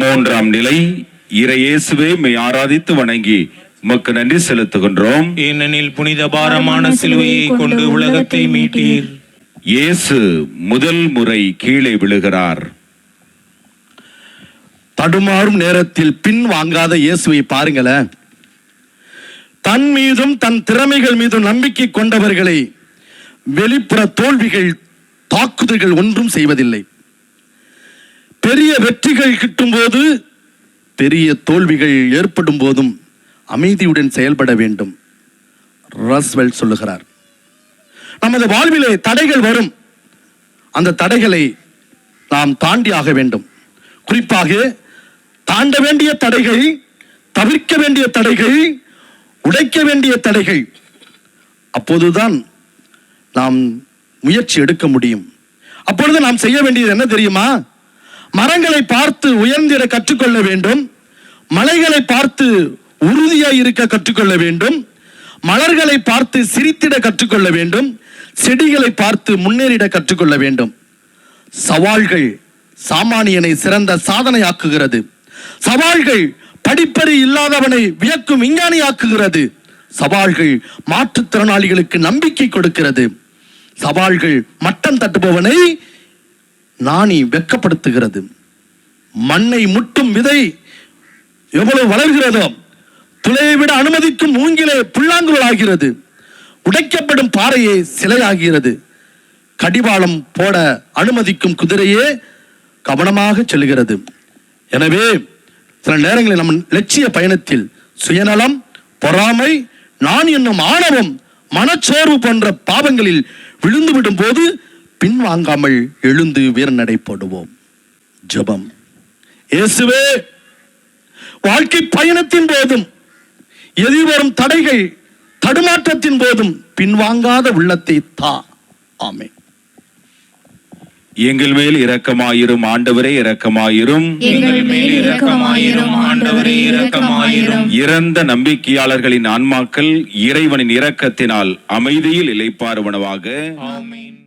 மூன்றாம் நிலை இறையேசுவே மெய் ஆராதித்து வணங்கி உமக்கு நன்றி செலுத்துகின்றோம். ஏனெனில் புனித பாரமான சிலுவையை கொண்டு உலகத்தை மீட்டீர். இயேசு முதல் முறை கீழே விழுகிறார். தடுமாறும் நேரத்தில் பின் வாங்காத இயேசுவை பாருங்களேன். தன் மீதும் தன் திறமைகள் மீதும் நம்பிக்கை கொண்டவர்களை வெளிப்புற தோல்விகள் தாக்குதல்கள் ஒன்றும் செய்வதில்லை. பெரிய வெற்றிகள் கிட்டும்போது பெரிய தோல்விகள் ஏற்படும் போதும் அமைதியுடன் செயல்பட வேண்டும். ரஸ்வெல் சொல்லுகிறார். நமது வாழ்விலே தடைகள் வரும். அந்த தடைகளை நாம் தாண்டி ஆக வேண்டும். குறிப்பாக தாண்ட வேண்டிய தடைகள் தவிர்க்க வேண்டிய தடைகள் உடைக்க வேண்டிய தடைகள். அப்போதுதான் நாம் முயற்சி எடுக்க முடியும். அப்பொழுது நாம் செய்ய வேண்டியது என்ன தெரியுமா? மரங்களை பார்த்து உயர்ந்திட கற்றுக்கொள்ள வேண்டும். மலைகளை பார்த்து உறுதியாய் இருக்க கற்றுக்கொள்ள வேண்டும். மலர்களை பார்த்து சிரித்திட கற்றுக்கொள்ள வேண்டும். செடிகளை பார்த்து முன்னேறிட கற்றுக்கொள்ள வேண்டும். சவால்கள் சாமானியனை சிறந்த சாதனையாக்குகிறது. சவால்கள் படிப்பறி இல்லாதவனை வியக்கும் விஞ்ஞானியாக்குகிறது. சவால்கள் மாற்றுத்திறனாளிகளுக்கு நம்பிக்கை கொடுக்கிறது. சவால்கள் மட்டம் தட்டுபவனை நாணி வெட்கப்படுத்துகிறது. மண்ணை முட்டும் விதை எவ்வளவு வளர்கிறதோ துளையை விட அனுமதிக்கும் மூங்கிலே புல்லாங்குழல் ஆகிறது. உடைக்கப்படும் பாறையே சிலையாகிறது. கடிவாளம் போட அனுமதிக்கும் குதிரையே கவனமாக செல்கிறது. எனவே சில நேரங்களில் நம் லட்சிய பயணத்தில் சுயநலம் பொறாமை நான் என்னும் ஆணவம் மனச்சோர்வு போன்ற பாவங்களில் விழுந்துவிடும் போது பின்வாங்காமல் எழுந்து வீரநடை போடுவோம். ஜெபம். இயேசுவே வாழ்க்கை பயணத்தின் போதும் எதிர்வரும் தடைகள் தடுமாற்றத்தின் போதும் பின்வாங்காத உள்ளத்தை தா. ஆமே எங்கள் மேல் இரக்கமாயிரும் ஆண்டவரே இரக்கமாயிரும். எங்கள் மேல் இரக்கமாயிரும் ஆண்டவரே இரக்கமாயிரும். இறந்த நம்பிக்கையாளர்களின் ஆன்மாக்கள் இறைவனின் இரக்கத்தினால் அமைதியில் இளைப்பாறுவனவாக. ஆமென்.